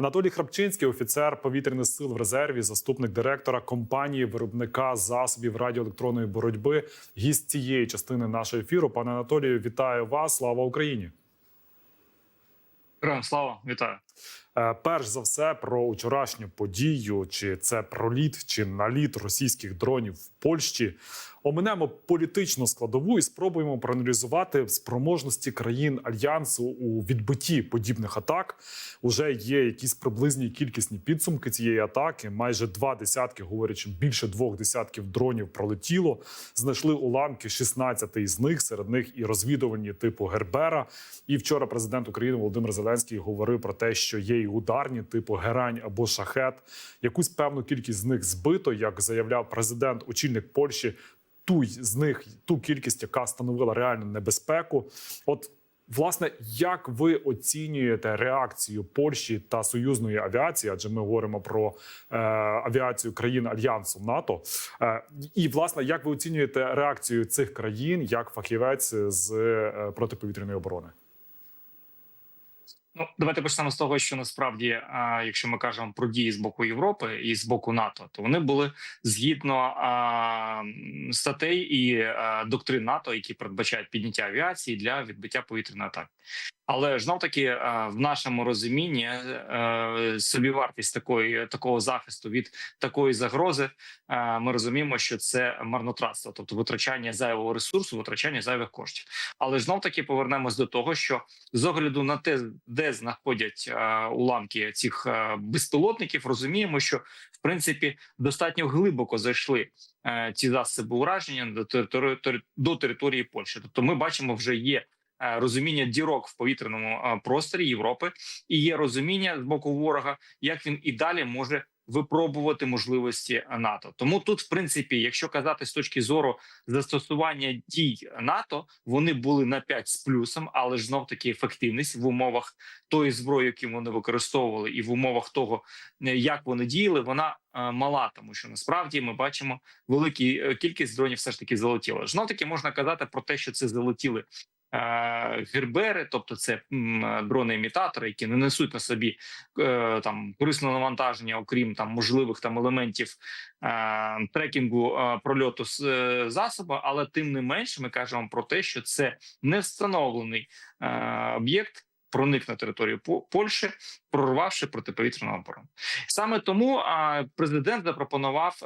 Анатолій Храпчинський, офіцер повітряних сил в резерві, заступник директора компанії виробника засобів радіоелектронної боротьби. Гість цієї частини нашого ефіру. Пане Анатолію, вітаю вас! Слава Україні! Слава, вітаю. Е, Перш за все про вчорашню подію, чи це проліт, чи наліт російських дронів в Польщі. Оминемо політичну складову і спробуємо проаналізувати спроможності країн альянсу у відбитті подібних атак. Уже є якісь приблизні кількісні підсумки цієї атаки. Майже два десятки, говорячи, більше двох десятків дронів пролетіло. Знайшли уламки 16 із них. Серед них і розвідувальні типу Гербера. І вчора президент України Володимир Зеленський говорив про те, що є і ударні типу Герань або Шахет. Якусь певну кількість з них збито, як заявляв президент, очільник Польщі. Ту з них ту кількість, яка становила реальну небезпеку. От власне, як ви оцінюєте реакцію Польщі та союзної авіації? Адже ми говоримо про е, авіацію країн альянсу НАТО. Е, і власне, як ви оцінюєте реакцію цих країн як фахівець з е, протиповітряної оборони? Ну давайте почнемо з того, що насправді, а, якщо ми кажемо про дії з боку Європи і з боку НАТО, то вони були згідно а, статей і а, доктрин НАТО, які передбачають підняття авіації для відбиття повітряної атаки. Але ж таки в нашому розумінні а, собівартість такої такого захисту від такої загрози, ми розуміємо, що це марнотратство, тобто витрачання зайвого ресурсу, витрачання зайвих коштів. Але ж таки повернемось до того, що з огляду на те, де знаходять а, уламки цих а, безпілотників, розуміємо, що в принципі достатньо глибоко зайшли а, ці засоби ураження до території до території Польщі. Тобто, ми бачимо, вже є. е, Розуміння дірок в повітряному просторі Європи і є розуміння з боку ворога, як він і далі може випробувати можливості НАТО. Тому тут, в принципі, якщо казати з точки зору застосування дій НАТО, вони були на 5 з плюсом, але ж знов таки ефективність в умовах тої зброї, яку вони використовували, і в умовах того, е, як вони діяли, вона мала, тому що насправді ми бачимо велику кількість дронів все ж таки залетіло. Знов таки можна казати про те, що це залетіли. е, Гербери, тобто це дрони-імітатори, які не несуть на собі е, там корисного навантаження, окрім там можливих там елементів е, трекінгу е, прольоту з е, засобу, але тим не менше, ми кажемо про те, що це не встановлений е, об'єкт. Проник на територію По- Польщі, прорвавши протиповітряну оборону. Саме тому президент запропонував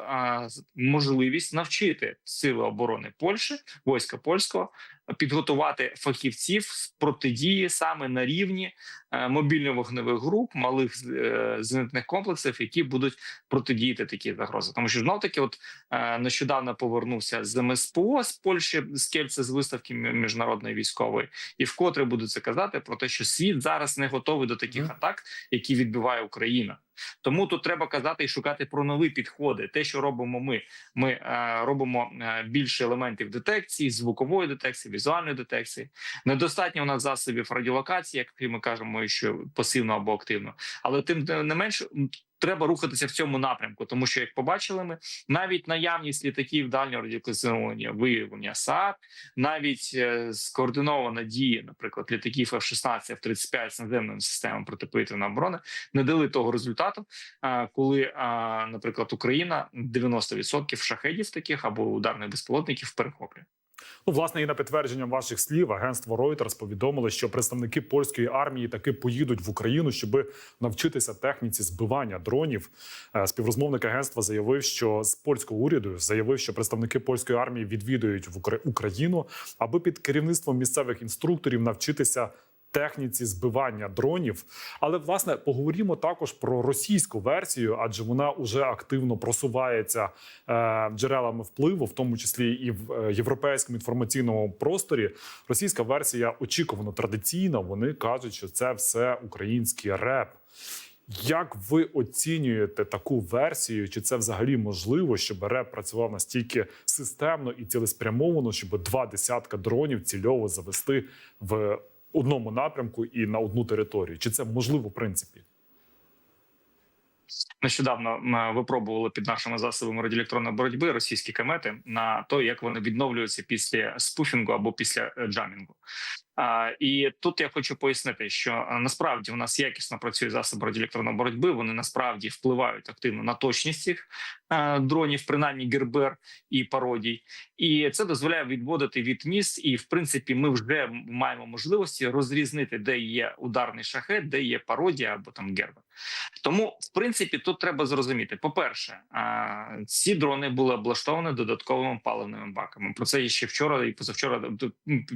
можливість навчити сили оборони Польщі, війська польського, підготувати фахівців з протидії саме на рівні е, мобільно-вогневих груп, малих е, зенітних комплексів, які будуть протидіяти такі загрози. Тому що знов таки, от е, нещодавно повернувся з МСПО з Польщі з Кельце з виставки міжнародної військової, і вкотре буду це казати про те, що світ зараз не готовий до таких атак, які відбиває Україна. Тому тут треба казати і шукати про нові підходи. Те, що робимо ми, ми е, робимо е, більше елементів детекції, звукової детекції, візуальної детекції. Недостатньо у нас засобів радіолокації, як ми кажемо, що пасивно або активно. Але тим не менш треба рухатися в цьому напрямку, тому що як побачили ми, навіть наявність літаків дальнього радіолокаційного виявлення САП, навіть е, скоординована дія, наприклад, літаків F-16, F-35 з наземними системами протиповітряної оборони, не дали того результату, коли, наприклад, Україна 90% шахедів таких або ударних безпілотників перехоплює. Ну, власне, і на підтвердження ваших слів, агентство Reuters повідомило, що представники польської армії таки поїдуть в Україну, щоб навчитися техніці збивання дронів. Е, Співрозмовник агентства заявив, що з польського уряду заявив, що представники польської армії відвідують в Україну, аби під керівництвом місцевих інструкторів навчитися. Техніці збивання дронів, але власне поговоримо також про російську версію, адже вона вже активно просувається е, джерелами впливу, в тому числі і в е, європейському інформаційному просторі. Російська версія очікувано традиційна. Вони кажуть, що це все український реп. Як ви оцінюєте таку версію? Чи це взагалі можливо, щоб РЕП працював настільки системно і цілеспрямовано, щоб два десятка дронів цільово завести в одному напрямку і на одну територію? Чи це можливо в принципі? Нещодавно ми випробували під нашими засобами радіоелектронної боротьби російські комети на те, як вони відновлюються після спуфінгу або після е, джамінгу. І тут я хочу пояснити, що насправді у нас якісно працює засоби радіоелектронної боротьби. Вони насправді впливають активно на точність цих а, дронів, принаймні Гербер і пародій, і це дозволяє відводити від міст. І в принципі, ми вже маємо можливості розрізнити, де є ударний шахет, де є пародія або там Гербер. Тому, в принципі, тут треба зрозуміти: по-перше, ці дрони були облаштовані додатковими паливними баками. Про це ще вчора і позавчора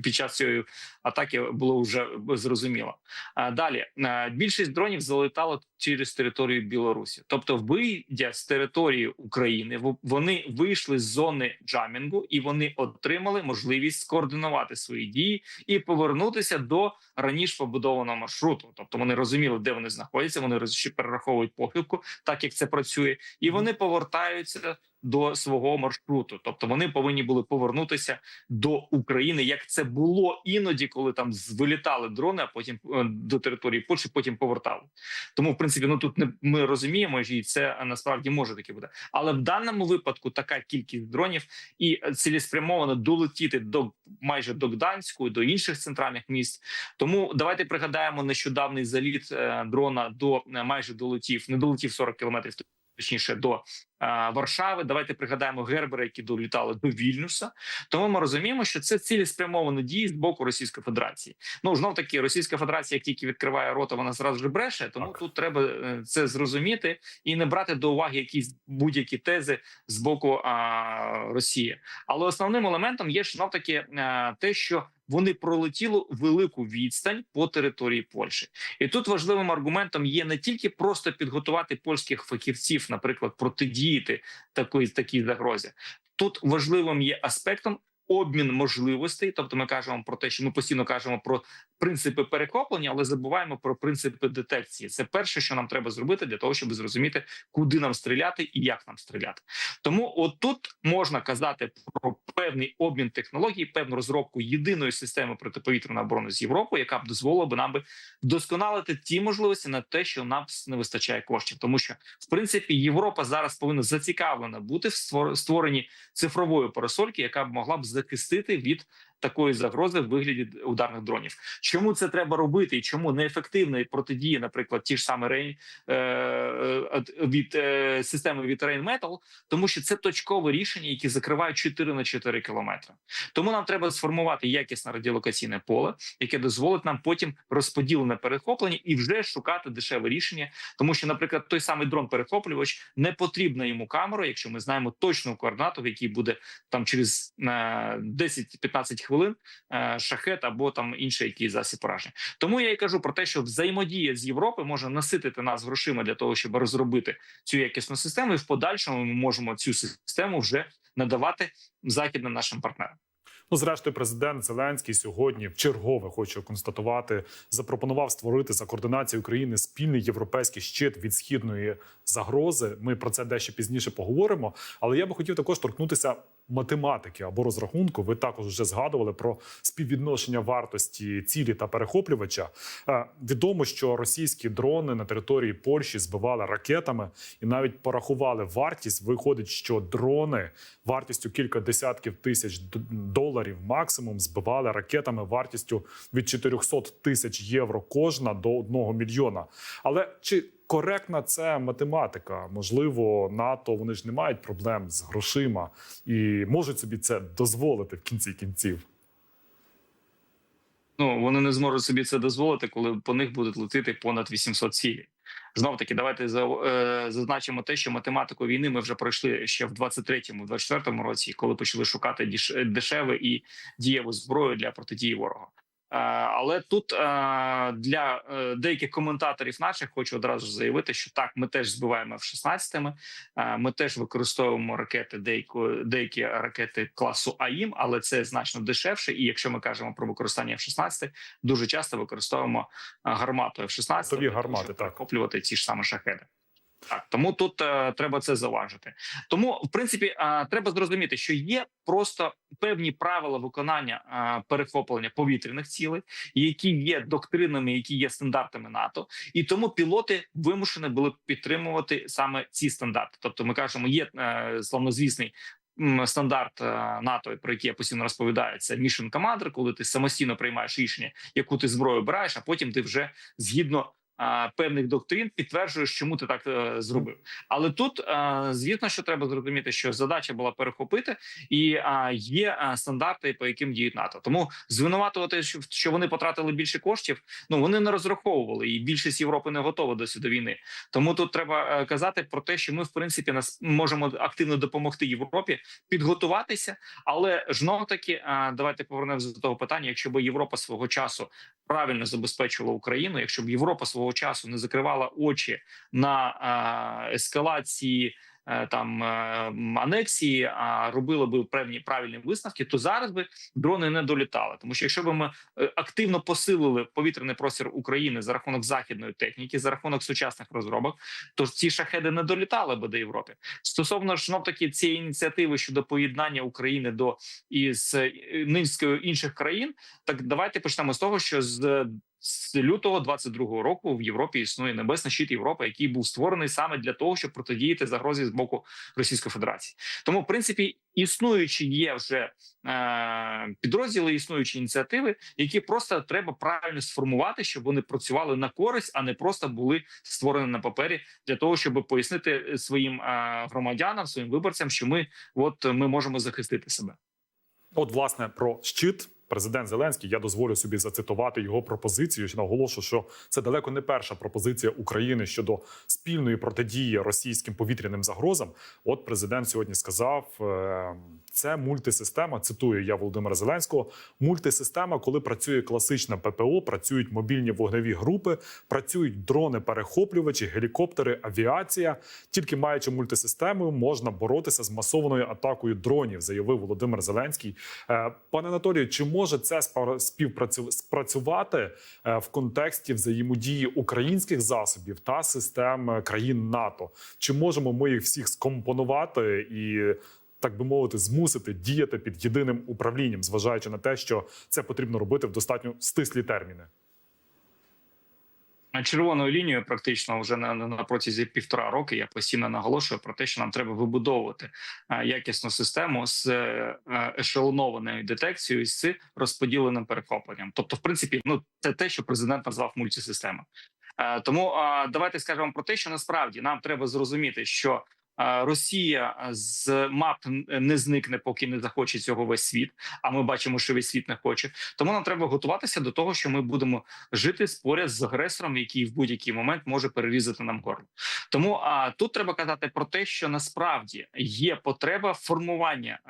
під час цієї атаки було вже зрозуміло. Далі більшість дронів залетало через територію Білорусі, тобто, вийдя з території України, вони вийшли з зони джамінгу і вони отримали можливість скоординувати свої дії і повернутися до раніше побудованого маршруту. Тобто вони розуміли, де вони знаходяться. Вони ще перераховують похибку, так як це працює, і вони повертаються до свого маршруту. Тобто вони повинні були повернутися до України, як це було іноді, коли там вилітали дрони, а потім е, до території Польщі, потім повертали. Тому, в принципі, ну тут не ми розуміємо, і це е, насправді може таке бути. Але в даному випадку така кількість дронів і е, цілеспрямовано долетіти до майже до Гданську, до інших центральних міст. Тому давайте пригадаємо нещодавний заліт дрона до майже долетів, не долетів 40 кілометрів. Точніше до Варшави. Давайте пригадаємо гербери, які долітали до Вільнюса. Тому ми розуміємо, що це цілеспрямовані дії з боку Російської Федерації. Ну знов таки, Російська Федерація, як тільки відкриває рота, вона зразу ж бреше. Тому Так. тут треба е, це зрозуміти і не брати до уваги якісь будь-які тези з боку а, Росії. Але основним елементом є знов таки е, те, що вони пролетіли велику відстань по території Польщі, і тут важливим аргументом є не тільки просто підготувати польських фахівців, наприклад, протидіяти такої такій загрозі. Тут важливим є аспектом. Обмін можливостей, тобто ми кажемо про те, що ми постійно кажемо про принципи перехоплення, але забуваємо про принципи детекції. Це перше, що нам треба зробити для того, щоб зрозуміти, куди нам стріляти і як нам стріляти. Тому отут можна казати про певний обмін технологій, певну розробку єдиної системи протиповітряної оборони з Європою, яка б дозволила би нам би вдосконалити ті можливості на те, що нам не вистачає коштів, тому що в принципі Європа зараз повинна зацікавлена бути в створ- створенні цифрової парасольки, яка б могла б захистити від такої загрози в вигляді ударних дронів. Чому це треба робити, і чому неефективна протидія, наприклад, ті ж саме рейн е, е, від е, системи від Rheinmetall, тому що це точкове рішення, які закривають 4 на 4 кілометри. Тому нам треба сформувати якісне радіолокаційне поле, яке дозволить нам потім розподілене перехоплення і вже шукати дешеве рішення. Тому що, наприклад, той самий дрон перехоплювач не потрібна йому камера, якщо ми знаємо точну координату, в якій буде там через е, 10-15 хвилин е, шахет або там інший якийсь засіб пораження. Тому я і кажу про те, що взаємодія з Європи може наситити нас грошима для того, щоб розробити цю якісну систему, і в подальшому ми можемо цю систему вже надавати західним нашим партнерам. Ну, зрештою, президент Зеленський сьогодні в чергове хочу констатувати, запропонував створити за координацією України спільний європейський щит від східної загрози. Ми про це дещо пізніше поговоримо. Але я би хотів також торкнутися математики або розрахунку. Ви також вже згадували про співвідношення вартості цілі та перехоплювача. Е, Відомо, що російські дрони на території Польщі збивали ракетами і навіть порахували вартість. Виходить, що дрони вартістю кілька десятків тисяч доларів максимум збивали ракетами вартістю від 400 тисяч євро кожна до 1 мільйона. Але чи коректна це математика? Можливо, НАТО вони ж не мають проблем з грошима і можуть собі це дозволити в кінці кінців. Ну вони не зможуть собі це дозволити, коли по них будуть летіти понад 800 цілей. Знов таки, давайте е, зазначимо те, що математику війни ми вже пройшли ще в 23-му, 24-му році, коли почали шукати дешеве і дієву зброю для протидії ворога. Е, Але тут е, для е, деяких коментаторів наших хочу одразу заявити, що так, ми теж збиваємо F-16, е, ми теж використовуємо ракети, деякі, деякі ракети класу АІМ, але це значно дешевше. І якщо ми кажемо про використання F-16, дуже часто використовуємо гармату F-16, Готові для того, гармати, щоб так. перехоплювати ті ж саме шахеди. Так, тому тут е, треба це заважити. Тому, в принципі, е, треба зрозуміти, що є просто певні правила виконання е, перехоплення повітряних цілей, які є доктринами, які є стандартами НАТО, і тому пілоти вимушені були підтримувати саме ці стандарти. Тобто, ми кажемо, є е, славнозвісний стандарт е, НАТО, про який я постійно розповідаю, це Mission Commander, коли ти самостійно приймаєш рішення, яку ти зброю обираєш, а потім ти вже згідно. Певних доктрин підтверджуєш, чому ти так е, зробив. Але тут е, звісно, що треба зрозуміти, що задача була перехопити, і є е, стандарти, по яким діють НАТО. Тому звинуватувати, що, вони потратили більше коштів. Ну вони не розраховували, і більшість Європи не готова до війни. Тому тут треба казати про те, що ми в принципі нас можемо активно допомогти Європі підготуватися. Але знов таки давайте повернемося до того питання. Якщо б Європа свого часу правильно забезпечувала Україну, якщо б Європа свого часу не закривала очі на ескалації. е, Там е, анексії, а робили би певні правильні висновки, то зараз би дрони не долітали. Тому що якщо б ми е, активно посилили повітряний простір України за рахунок західної техніки, за рахунок сучасних розробок, то ці шахеди не долітали би до Європи. Стосовно ж таки цієї ініціативи щодо поєднання України до із низкою інших країн, так давайте почнемо з того, що з. З лютого 22-го року в Європі існує небесний щит Європи, який був створений саме для того, щоб протидіяти загрозі з боку Російської Федерації. Тому, в принципі, існуючі є вже е, підрозділи, існуючі ініціативи, які просто треба правильно сформувати, щоб вони працювали на користь, а не просто були створені на папері для того, щоб пояснити своїм е, громадянам, своїм виборцям, що ми от ми можемо захистити себе. От, власне, про щит. Президент Зеленський, я дозволю собі зацитувати його пропозицію. Наголошу, що це далеко не перша пропозиція України щодо спільної протидії російським повітряним загрозам. От президент сьогодні сказав: е, це мультисистема. Цитую я Володимира Зеленського. Мультисистема, коли працює класична ППО, працюють мобільні вогневі групи, працюють дрони-перехоплювачі, гелікоптери, авіація. Тільки маючи мультисистему, можна боротися з масованою атакою дронів, заявив Володимир Зеленський. Е, Пане Анатолію, чи може це спа- співпрацю- спрацювати е, в контексті взаємодії українських засобів та систем е, країн НАТО? Чи можемо ми їх всіх скомпонувати і? Так би мовити, змусити діяти під єдиним управлінням, зважаючи на те, що це потрібно робити в достатньо стислі терміни. червоною лінією, практично вже на, на протязі півтора роки. Я постійно наголошую про те, що нам треба вибудовувати е, якісну систему з е, ешелонованою детекцією з розподіленим перехопленням. Тобто, в принципі, ну це те, що президент назвав мультисистема. Е, Тому давайте скажемо про те, що насправді нам треба зрозуміти, що Росія з мап не зникне, поки не захоче цього весь світ. А ми бачимо, що весь світ не хоче. Тому нам треба готуватися до того, що ми будемо жити поряд з агресором, який в будь-який момент може перерізати нам горло. Тому а тут треба казати про те, що насправді є потреба формування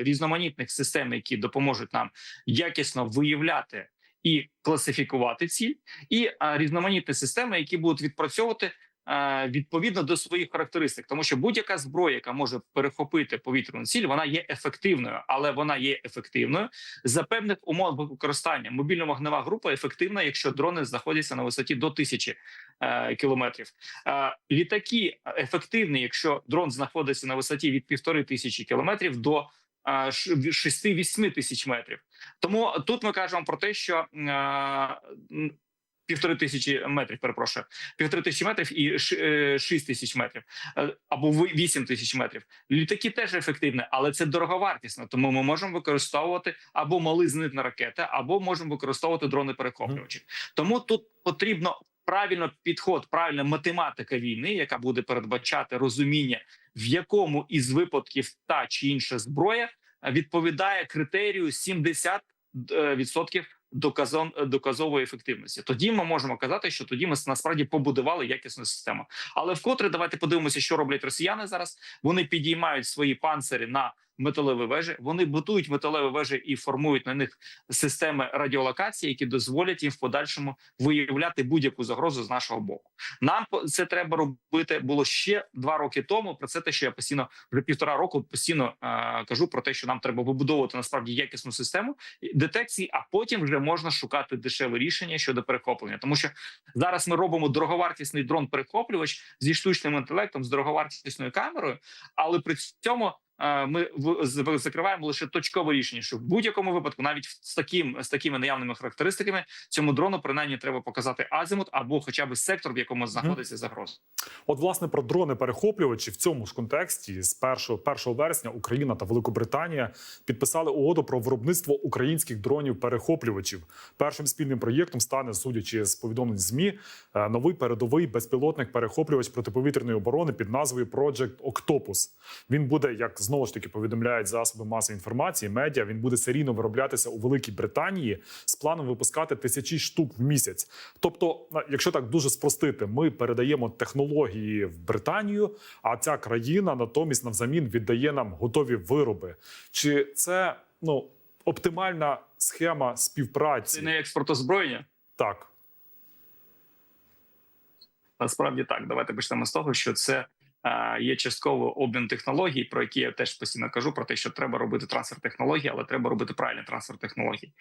різноманітних систем, які допоможуть нам якісно виявляти і класифікувати ціль, і різноманітні системи, які будуть відпрацьовувати. Е, Відповідно до своїх характеристик, тому що будь-яка зброя, яка може перехопити повітряну ціль, вона є ефективною, але вона є ефективною за певних умов використання. Мобільна вогнева група ефективна, якщо дрони знаходяться на висоті до тисячі е, кілометрів. Е, літаки ефективні, якщо дрон знаходиться на висоті від півтори тисячі кілометрів до е, ш- 6-8 тисяч метрів. Тому тут ми кажемо про те, що півтори тисячі метрів, перепрошую, півтори тисячі метрів і е, шість тисяч метрів е, або вісім тисяч метрів. Літаки теж ефективні, але це дороговартісно. Тому ми можемо використовувати або мали зенитні ракети, або можемо використовувати дрони перехоплювачі. Тому тут потрібно правильно підход, правильна математика війни, яка буде передбачати розуміння, в якому із випадків та чи інша зброя відповідає критерію 70 е, відсотків доказон доказової ефективності. Тоді ми можемо казати, що тоді ми насправді побудували якісну систему. Але вкотре давайте подивимося, що роблять росіяни зараз. Вони підіймають свої панцири на металеві вежі. Вони будують металеві вежі і формують на них системи радіолокації, які дозволять їм в подальшому виявляти будь-яку загрозу з нашого боку. Нам це треба робити було ще два роки тому. Про це те, що я постійно вже півтора року постійно е, кажу про те, що нам треба вибудовувати насправді якісну систему детекції, а потім вже можна шукати дешеве рішення щодо перехоплення, тому що зараз ми робимо дороговартісний дрон перехоплювач зі штучним інтелектом, з дороговартісною камерою, але при цьому ми в- закриваємо лише точкове рішення, що в будь-якому випадку, навіть з таким з такими наявними характеристиками, цьому дрону принаймні треба показати азимут або хоча б сектор, в якому знаходиться загроза. От, власне, про дрони перехоплювачі в цьому ж контексті з 1, 1 вересня Україна та Великобританія підписали угоду про виробництво українських дронів перехоплювачів. Першим спільним проєктом стане, судячи з повідомлень змі, е, новий передовий безпілотник перехоплювач протиповітряної оборони під назвою Project Octopus. Він буде, як знову ж таки повідомляють засоби масової інформації, медіа. Він буде серійно вироблятися у Великій Британії з планом випускати тисячі штук в місяць. Тобто, якщо так дуже спростити, ми передаємо технології в Британію, а ця країна натомість навзамін віддає нам готові вироби. Чи це ну оптимальна схема співпраці? Це не експорт озброєння. Так. Насправді так. Давайте почнемо з того, що це є частково обмін технологій, про які я теж постійно кажу, про те, що треба робити трансфер технологій, але треба робити правильний трансфер технологій.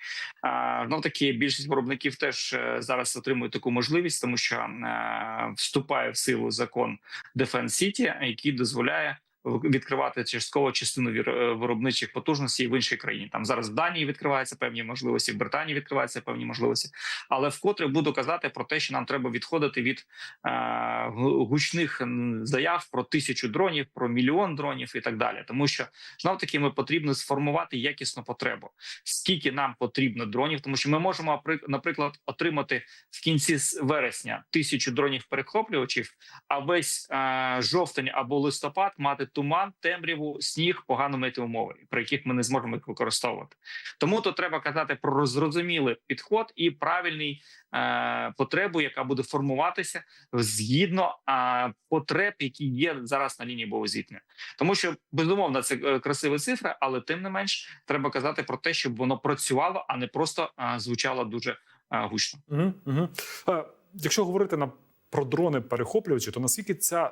Ну таки більшість виробників теж е, зараз отримують таку можливість, тому що е, вступає в силу закон Defense City, який дозволяє. Відкривати частково частину е, виробничих потужностей в іншій країні. Там зараз в Данії відкриваються певні можливості, в Британії відкриваються певні можливості. Але вкотре буду казати про те, що нам треба відходити від е, гучних заяв про тисячу дронів, про мільйон дронів і так далі. Тому що знов таки ми потрібно сформувати якісну потребу. Скільки нам потрібно дронів, тому що ми можемо апри- наприклад отримати в кінці вересня тисячу дронів перехоплювачів, а весь е, жовтень або листопад мати туман, темряву, сніг, погану метеумови, при яких ми не зможемо їх використовувати. Тому то треба казати про зрозумілий підход і правильний е, потребу, яка буде формуватися згідно е, потреб, які є зараз на лінії боєзіткнення. Тому що безумовно це е, красива цифра, але тим не менш треба казати про те, щоб воно працювало, а не просто е, звучало дуже е, гучно. Угу, угу. Е, якщо говорити на про дрони перехоплювачі, то наскільки ця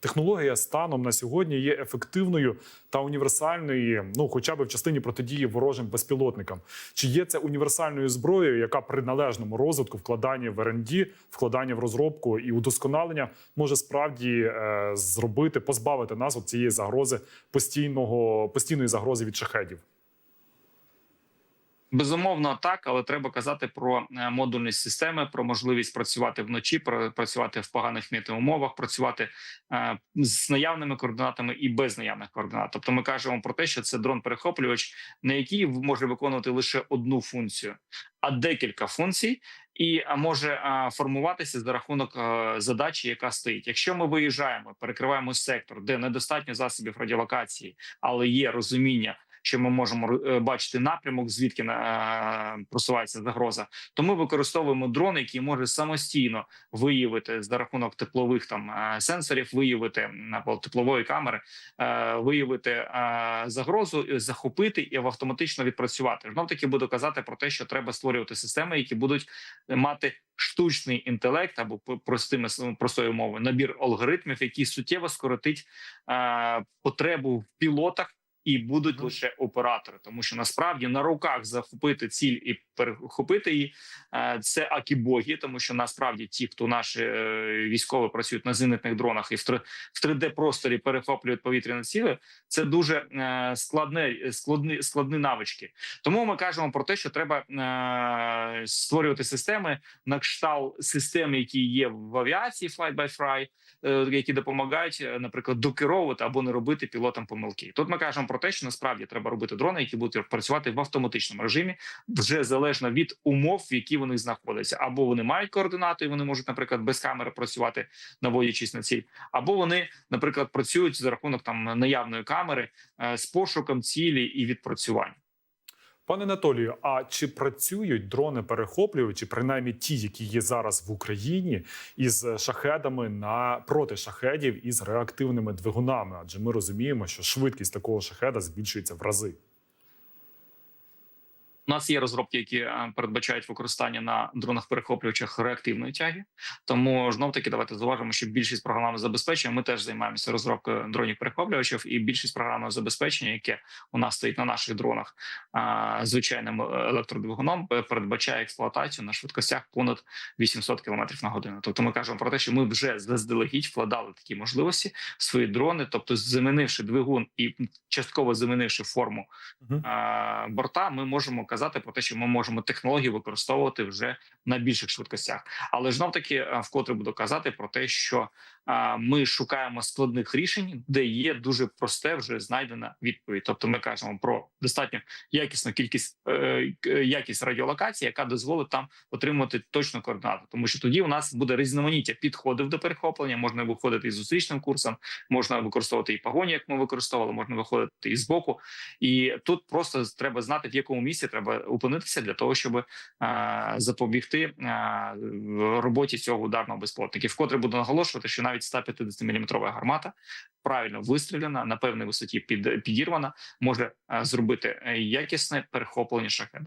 технологія станом на сьогодні є ефективною та універсальною, ну хоча б в частині протидії ворожим безпілотникам? Чи є це універсальною зброєю, яка при належному розвитку, вкладанні в R&D, вкладанні в розробку і удосконалення може справді е, зробити, позбавити нас от цієї загрози постійного постійної загрози від шахедів? Безумовно, так, але треба казати про е, модульні системи, про можливість працювати вночі, про працювати в поганих метеоумовах, працювати е, з наявними координатами і без наявних координат. Тобто, ми кажемо про те, що це дрон-перехоплювач, на який може виконувати лише одну функцію, а декілька функцій, і може а, формуватися за рахунок задачі, яка стоїть. Якщо ми виїжджаємо, перекриваємо сектор, де недостатньо засобів радіолокації, але є розуміння що ми можемо е, бачити напрямок, звідки е, просувається загроза. То ми використовуємо дрон, який може самостійно виявити за рахунок теплових там е, сенсорів, виявити або теплової камери, виявити загрозу, захопити і автоматично відпрацювати. Знов таки буду казати про те, що треба створювати системи, які будуть мати штучний інтелект або простими простою мовою набір алгоритмів, який суттєво скоротить е, потребу в пілотах і будуть лише оператори, тому що насправді на руках захопити ціль і перехопити її е, це акібоги, тому що насправді ті, хто наші е, військові працюють на зенитних дронах і в 3 в 3D просторі перехоплюють повітряні цілі, це дуже е, складне складні складні навички. Тому ми кажемо про те, що треба створювати системи на кшталт систем, які є в авіації Flight by Fly, які допомагають, наприклад, докеровувати або не робити пілотам помилки. Тут ми кажемо про те, що насправді треба робити дрони, які будуть працювати в автоматичному режимі, вже залежно від умов, в які вони знаходяться, або вони мають координати, і вони можуть, наприклад, без камери працювати, наводячись на ціль, або вони, наприклад, працюють за рахунок там наявної камери е, з пошуком цілі і відпрацювання. Пане Анатолію, а чи працюють дрони перехоплювачі, принаймні ті, які є зараз в Україні, із шахедами на проти шахедів із реактивними двигунами? Адже ми розуміємо, що швидкість такого шахеда збільшується в рази. У нас є розробки, які е, передбачають використання на дронах перехоплювачах реактивної тяги. Тому знов таки давайте зауважимо, що більшість програмного забезпечення ми теж займаємося розробкою дронів перехоплювачів, і більшість програмного забезпечення, яке у нас стоїть на наших дронах звичайним електродвигуном, е, передбачає експлуатацію на швидкостях понад 800 км на годину. Тобто, ми кажемо про те, що ми вже заздалегідь вкладали такі можливості в свої дрони, тобто замінивши двигун і частково замінивши форму Мгм. а, борта, ми можемо казати про те, що ми можемо технології використовувати вже на більших швидкостях. Але знов таки е, вкотре буду казати про те, що а, ми шукаємо складних рішень, де є дуже просте вже знайдена відповідь. Тобто, ми кажемо про достатньо якісну кількість е, якість радіолокації, яка дозволить там отримувати точну координату. Тому що тоді у нас буде різноманіття підходів до перехоплення. Можна виходити із зустрічним курсом, можна використовувати і погоні, як ми використовували, можна виходити і з боку. І тут просто треба знати, в якому місці треба опинитися для того, щоб запобігти роботі цього ударного безпілотника. Вкотре буду наголошувати, що навіть 150 мм гармата правильно вистріляна на певній висоті під підірвана, може зробити е, якісне перехоплення шахеда.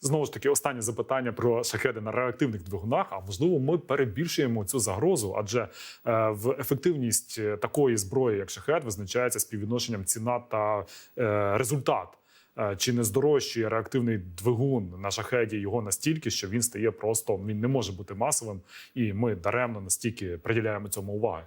Знову ж таки, останнє запитання про шахеди на реактивних двигунах. А можливо, ми перебільшуємо цю загрозу, адже е, в ефективність е, такої зброї, як шахед, визначається співвідношенням ціна та результат. Е, Чи не здорожчує реактивний двигун на шахеді його настільки, що він стає просто він не може бути масовим, і ми даремно настільки приділяємо цьому уваги.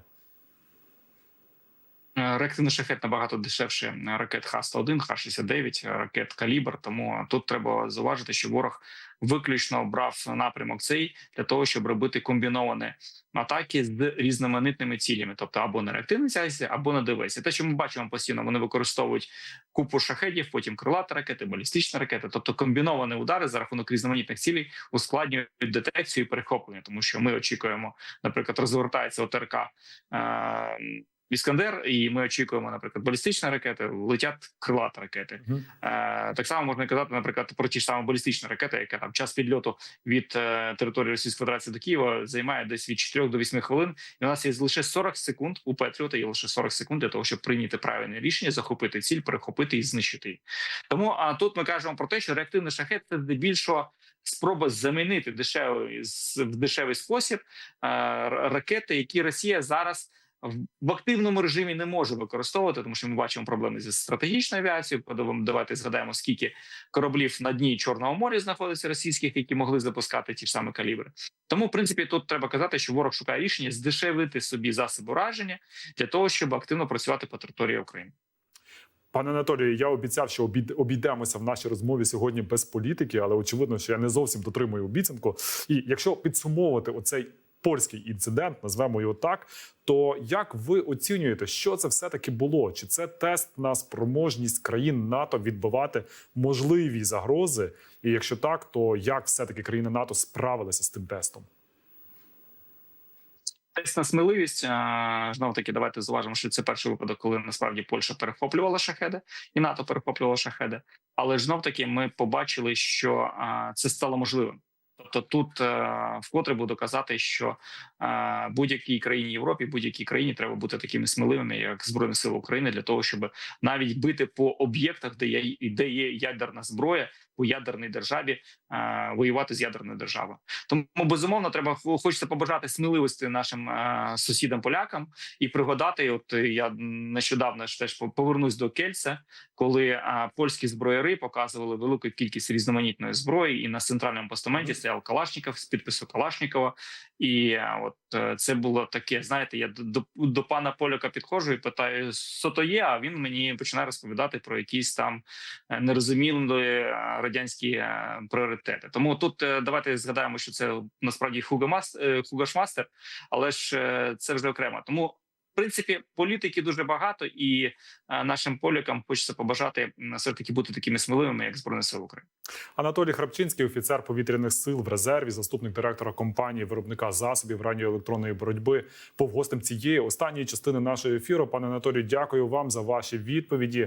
Е, Реактивний шахет набагато дешевше е, ракет Х-101, Х-69, е, ракет Калібр. Тому тут треба зауважити, що ворог виключно брав напрямок цей для того, щоб робити комбіновані атаки з різноманітними цілями, тобто або на реактивній цілі, або на ДВС. Те, що ми бачимо постійно, вони використовують купу шахедів, потім крилаті ракети, балістичні ракети, тобто комбіновані удари за рахунок різноманітних цілей ускладнюють детекцію і перехоплення, тому що ми очікуємо, наприклад, розвертається ОТРК. Е- Іскандер, і ми очікуємо, наприклад, балістичні ракети, летять крилаті ракети. Мгм. Е, так само можна казати, наприклад, про ті ж самі балістичні ракети, яка там час підльоту від е, території Російської Федерації до Києва займає десь від 4 до 8 хвилин. І у нас є лише 40 секунд у Петріота, є лише 40 секунд для того, щоб прийняти правильне рішення, захопити ціль, перехопити і знищити її. Тому а тут ми кажемо про те, що реактивний шахет це здебільшого спроба замінити дешевий в дешевий спосіб е, ракети, які Росія зараз в- активному режимі не може використовувати, тому що ми бачимо проблеми зі стратегічною авіацією. Давайте згадаємо, скільки кораблів на дні Чорного моря знаходиться російських, які могли запускати ті ж самі калібри. Тому, в принципі, тут треба казати, що ворог шукає рішення здешевити собі засоби ураження для того, щоб активно працювати по території України. Пане Анатолію, я обіцяв, що обійдемося в нашій розмові сьогодні без політики, але очевидно, що я не зовсім дотримую обіцянку. І якщо підсумовувати оцей польський інцидент, назвемо його так, то як ви оцінюєте, що це все таки було? Чи це тест на спроможність країн НАТО відбивати можливі загрози? І якщо так, то як все таки країни НАТО справилися з тим тестом? Тест на сміливість знову таки, давайте зважимо, що це перший випадок, коли насправді Польща перехоплювала шахеди, і НАТО перехоплювало шахеди. Але ж знов таки ми побачили, що це стало можливим. Тобто, тут е, вкотре буду казати, що е, будь-якій країні Європі, будь-якій країні треба бути такими сміливими, як збройні сили України, для того, щоб навіть бити по об'єктах, де є де є ядерна зброя у ядерній державі, е, воювати з ядерною державою. Тому безумовно треба хочеться побажати сміливості нашим е, сусідам полякам і пригадати. От я нещодавно ж теж повернусь до Кельце, коли е, польські зброяри показували велику кількість різноманітної зброї, і на центральному постаменті стояв Калашніков з підпису Калашнікова. І е, от е, це було таке. Знаєте, я до, до, до пана Поляка підходжу і питаю, що то є. А він мені починає розповідати про якісь там е, нерозумілі е, радянські е, пріоритети. Тому тут е, давайте згадаємо, що це насправді Хугашмастер, але ж е, це вже окремо. Тому в принципі політики дуже багато, і нашим полякам хочеться побажати все таки бути такими сміливими, як збройні сили України. Анатолій Храпчинський, офіцер повітряних сил в резерві, заступник директора компанії виробника засобів радіоелектронної боротьби, був гостем цієї останньої частини нашого ефіру. Пане Анатолію, дякую вам за ваші відповіді.